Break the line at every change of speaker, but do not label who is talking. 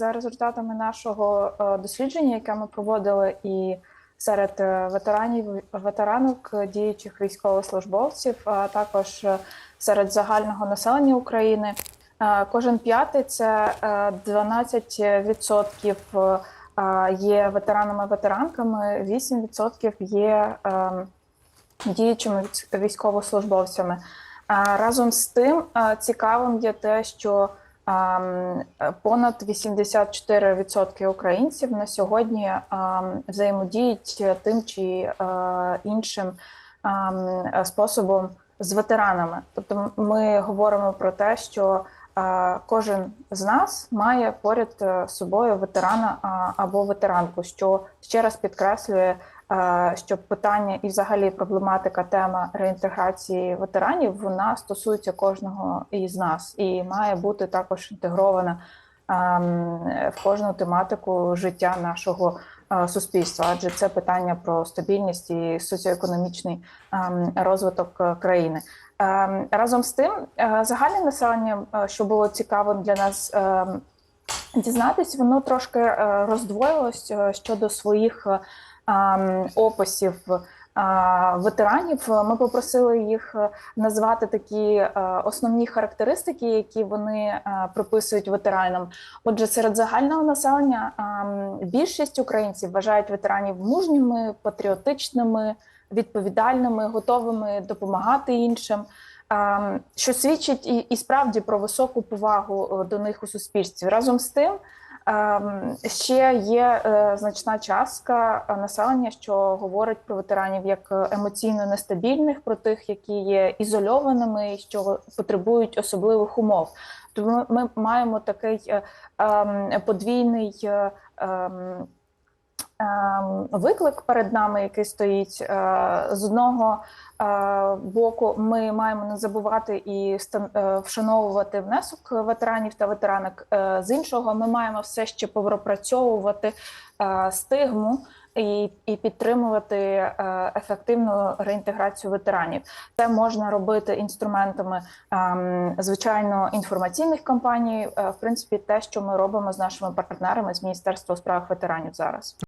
За результатами нашого е, дослідження, яке ми проводили і серед е, ветеранів ветеранок, е, діючих військовослужбовців, а також серед загального населення України, кожен п'ятий це е, 12% е, є ветеранами-ветеранками, 8% є діючими військовослужбовцями. Разом з тим цікавим є те, що понад 84% українців на сьогодні взаємодіють тим чи е, іншим е, способом з ветеранами. Тобто, ми говоримо про те, що е, кожен з нас має поряд е, собою ветерана або ветеранку, що ще раз підкреслює е, що питання і взагалі проблематика тема реінтеграції ветеранів вона стосується кожного із нас і має бути також інтегрована ем, в кожну тематику життя нашого е, суспільства, адже це питання про стабільність і соціоекономічний ем, розвиток е, країни. Ем, Разом з тим, е, загальне населення, що було цікавим для нас. Дізнатись, воно трошки роздвоїлось щодо своїх описів е, ветеранів. Ми попросили їх е, назвати такі е, основні характеристики, які вони приписують ветеранам. Отже, серед загального населення більшість українців вважають ветеранів мужніми, патріотичними, відповідальними, готовими допомагати іншим. Що свідчить і, і справді про високу повагу до них у суспільстві. Разом з тим, ще є е, значна частка е, населення, що говорить про ветеранів як е, емоційно нестабільних, про тих, які є ізольованими що потребують особливих умов. Тому ми маємо такий ем, подвійний. Ем, Виклик перед нами, який стоїть Е, з одного е, боку, ми маємо не забувати і е, вшановувати внесок ветеранів та ветеранок. З іншого, ми маємо все ще пропрацьовувати е, стигму і, і підтримувати ефективну реінтеграцію ветеранів. Це можна робити інструментами ем, звичайно інформаційних кампаній. В принципі, те, що ми робимо з нашими партнерами з Міністерства у справах ветеранів зараз.